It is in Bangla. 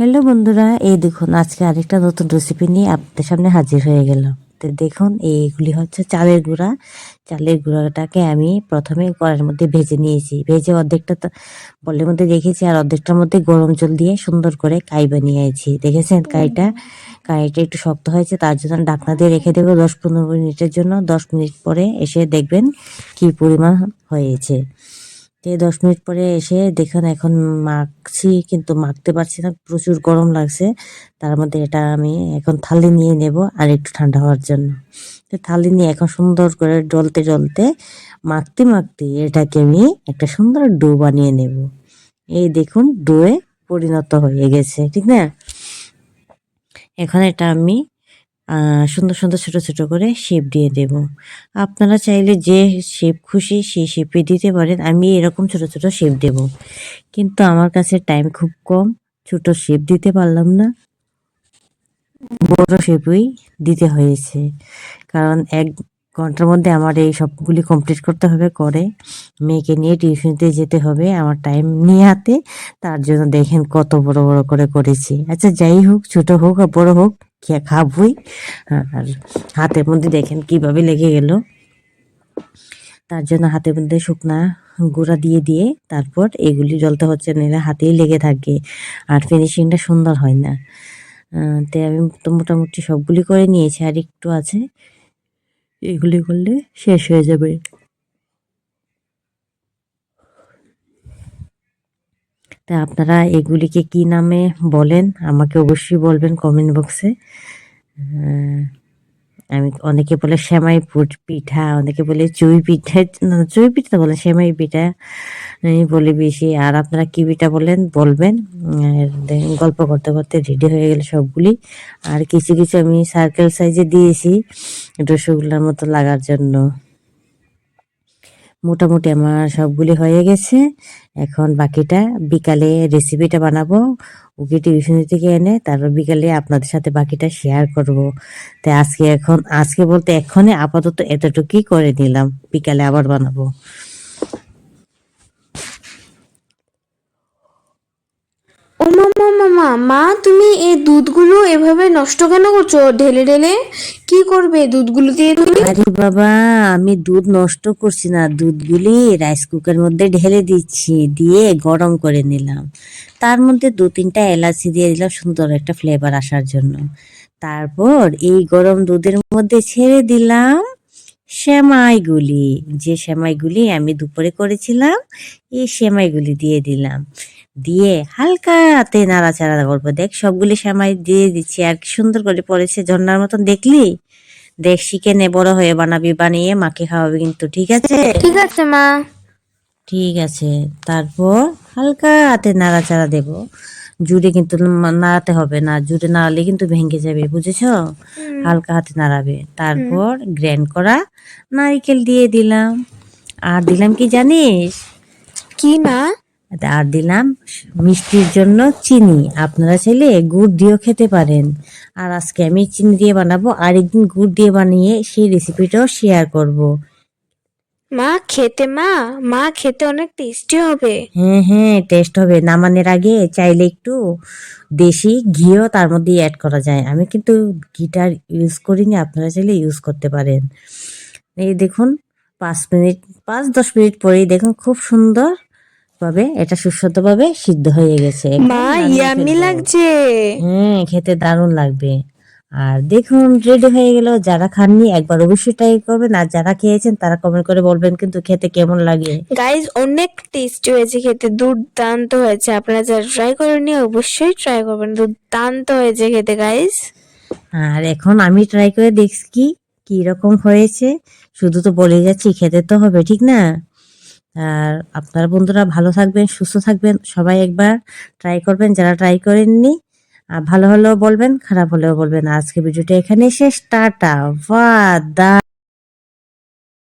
হ্যালো বন্ধুরা, এই দেখুন, আজকে আরেকটা নতুন রেসিপি নিয়ে আপনাদের সামনে হাজির হয়ে গেলাম। তো দেখুন, এইগুলি হচ্ছে চালের গুঁড়া। চালের গুঁড়াটাকে আমি প্রথমে কড়াইয়ের মধ্যে ভেজে নিয়েছি। ভেজে অর্ধেকটা বলের মধ্যে রেখেছি আর অর্ধেকটার মধ্যে গরম জল দিয়ে সুন্দর করে কাই বানিয়েছি। দেখেছেন কাইটা? কাইটা একটু শক্ত হয়েছে, তার জন্য ঢাকনা দিয়ে রেখে দেবো দশ পনেরো মিনিটের জন্য। দশ মিনিট পরে এসে দেখবেন কি পরিমাণ হয়েছে। তো দশ মিনিট পরে এসে দেখুন এখন মাখছি, কিন্তু মাখতে পারছি না, প্রচুর গরম লাগছে। তার মধ্যে এটা আমি এখন থালি নিয়ে নেব আর একটু ঠান্ডা হওয়ার জন্য। তো থালি নিয়ে এখন সুন্দর করে ডলতে ডলতে মাখতে মাখতে এটাকে আমি একটা সুন্দর ডো বানিয়ে নেব। এই দেখুন, ডোয়ে পরিণত হয়ে গেছে, ঠিক না? এখন এটা আমি সুন্দর সুন্দর ছোট ছোট করে শেপ দিয়ে দেব। আপনারা চাইলে যে শেপ খুশি সেই শেপে দিতে পারেন, আমি এরকম ছোট ছোট শেপ দেব। কিন্তু আমার কাছে টাইম খুব কম, ছোট শেপ দিতে পারলাম না। বড় শেপই দিতে হয়েছে। কারণ এক ঘণ্টার মধ্যে আমার এই সবগুলি কমপ্লিট করতে হবে করে মেয়েকে নিয়ে টিউশনিতে যেতে হবে আমার টাইম নিয়ে হাতে। তার জন্য দেখেন কত বড় বড় করে করেছি। আচ্ছা যাই হোক ছোট হোক আর বড় হোক খে- খাবই। আর হাতের মধ্যে দেখেন কীভাবে লেগে গেল। তার জন্য হাতের মধ্যে শুকনা গুঁড়া দিয়ে দিয়ে তারপর এগুলি জ্বলতে হচ্ছে নিলে হাতেই লেগে থাকে আর ফিনিশিংটা সুন্দর হয় না। আহ, তো আমি তো মোটামুটি সবগুলি করে নিয়েছি আর একটু আছে। এগুলি করলে শেষ হয়ে যাবে। তা আপনারা এগুলিকে কি নামে বলেন? আমাকে অবশ্যই বলবেন কমেন্ট বক্সে। আমি অনেকে বলে শ্যামাই পিঠা, অনেকে বলে চুই পিঠা চুই পিঠা বলে শ্যামাই পিঠা, আমি বলি বেশি। আর আপনারা কি পিঠা বলেন, বলবেন। গল্প করতে করতে রেডি হয়ে গেলে সবগুলি। আর কিছু কিছু আমি সার্কেল সাইজে দিয়েছি, রসগোল্লার মতো লাগার জন্য। মোটামুটি আমার সবগুলি হয়ে গেছে। এখন বাকিটা বিকালে রেসিপিটা বানাবো, ওকে টিউশন থেকে এনে তারপর বিকালে আপনাদের সাথে বাকিটা শেয়ার করব। তাই আজকে এখন, আজকে বলতে এখনই আপাতত এতটুকুই করে নিলাম, বিকালে আবার বানাবো। ও মামা মামা মা, তুমি এই দুধগুলো এভাবে নষ্ট কেন করছ? ঢেলে ঢেলে কি করবে দুধগুলো দিয়ে তুমি? আরে বাবা, আমি দুধ নষ্ট করছি না। দুধগুলি রাইস কুকার মধ্যে ঢেলে দিচ্ছি, দিয়ে গরম করে নিলাম। তার মধ্যে দু তিনটা এলাচি দিয়ে দিলাম, সুন্দর একটা ফ্লেভার আসার জন্য। তারপর এই গরম দুধের মধ্যে ছেড়ে দিলাম। সেমাইগুলি। যে সেমাইগুলি আমি দুপুরে করেছিলাম এই সেমাইগুলি দিয়ে দিলাম। দিয়ে হালকা হাতে নাড়াচাড়া করব। দেখ সবগুলি সেমাই দিয়ে দিচ্ছি। আর কি সুন্দর করে পড়েছে ঝর্নার মতন দেখলি? দেখ শিখে নে বড় হয়ে বানাবি বানিয়ে মাকে খাওয়াবি কিন্তু ঠিক আছে? ঠিক আছে মা। ঠিক আছে। তারপর হালকা হাতে নাড়াচাড়া দেব। জুড়ে কিন্তু নাড়াতে হবে না জুড়ে নাড়ালে কিন্তু ভেঙে যাবে বুঝেছ? হালকা হাতে নাড়াবে। তারপর গ্র্যান্ড করা নারিকেল দিয়ে দিলাম। আর দিলাম কি জানিস? কি না? আর দিলাম মিষ্টির জন্য চিনি। আপনারা চাইলে গুড় দিয়েও খেতে পারেন। আর আজকে আমি চিনি দিয়ে বানাবো। আর একদিন গুড় দিয়ে বানিয়ে সেই রেসিপিটাও শেয়ার করব। মা খেতে মা। মা খেতে অনেক টেস্টি হবে। হ্যাঁ হ্যাঁ টেস্ট হবে। নামানোর আগে চাইলে একটু দেশি ঘিও তার মধ্যে অ্যাড করা যায়। আমি কিন্তু ঘিটার ইউজ করিনি আপনারা চাইলে ইউজ করতে পারেন। এই দেখুন পাঁচ মিনিট পাঁচ দশ মিনিট পরেই দেখুন খুব সুন্দর ভাবে এটা সুস্বাদুভাবে সিদ্ধ হয়ে গেছে। মা ইয়ামি। লাগছে। হ্যাঁ খেতে দারুণ লাগবে। আর দেখুন রেডি হয়ে গেল। যারা খাননি একবার অবশ্যই ট্রাই করবেন। আর যারা খেয়েছেন তারা কমেন্ট করে বলবেন কিন্তু খেতে কেমন লাগে। গাইজ অনেক টেস্টি হয়েছে খেতে। দুর্দান্ত হয়েছে। আপনারা যারা ট্রাই করেননি অবশ্যই ট্রাই করবেন। দুর্দান্ত হয়েছে খেতে গাইজ আর এখন আমি ট্রাই করে দেখছি কি কি রকম হয়েছে। শুধু তো বলে যাচ্ছি খেতে তো হবে ঠিক না? আর আপনার বন্ধুরা ভালো থাকবেন সুস্থ থাকবেন। সবাই একবার ট্রাই করবেন। যারা ট্রাই করেননি আর ভালো হলেও বলবেন খারাপ হলেও বলবেন। আজকে ভিডিওটা এখানে শেষ। টাটা বা দা